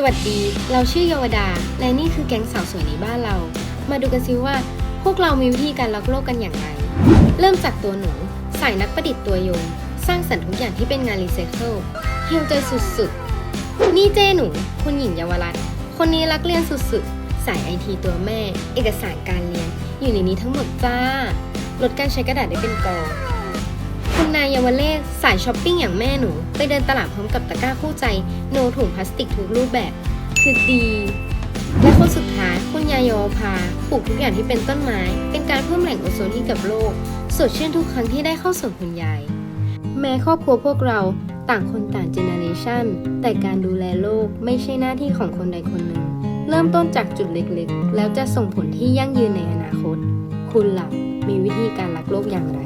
สวัสดี เราชื่อเยาวดา และนี่คือแก๊งสาวสวยในบ้านเรา มาดูกันซิว่า พวกเรามีวิธีการรักโลกกันอย่างไร เริ่มจากตัวหนูสายนักประดิษฐ์ตัวยง สร้างสรรค์ทุกอย่างที่เป็นงานรีไซเคิลเฮลใจสุดๆ นี่เจ้หนู คุณหญิงเยาวรัตน์คนนี้รักเรียนสุดๆ สายไอทีตัวแม่ เอกสารการเรียน อยู่ในนี้ทั้งหมดจ้า ลดการใช้กระดาษได้เป็นกอง คุณนายเยาวเลศสายช้อปปิ้งอย่างแม่หนู ไปเดินตลาดพร้อมกับตะกร้าคู่ใจ โนถุงพลาสติกทุกรูปแบบ คือดี และคนสุดท้ายคุณยายเยาวภาปลูกทุกอย่างที่เป็นต้นไม้ เป็นการเพิ่มแหล่งโอโซนให้กับโลก สดชื่นทุกครั้งที่ได้เข้าส่วนคุณยาย แม้ครอบครัวพวกเราต่างคนต่างเจเนอเรชันแต่การดูแลโลกไม่ใช่หน้าที่ของคนใดคนหนึ่ง เริ่มต้นจากจุดเล็กๆ แล้วจะส่งผลที่ยั่งยืนในอนาคต คุณหลับมีวิธีการรักโลกอย่างไร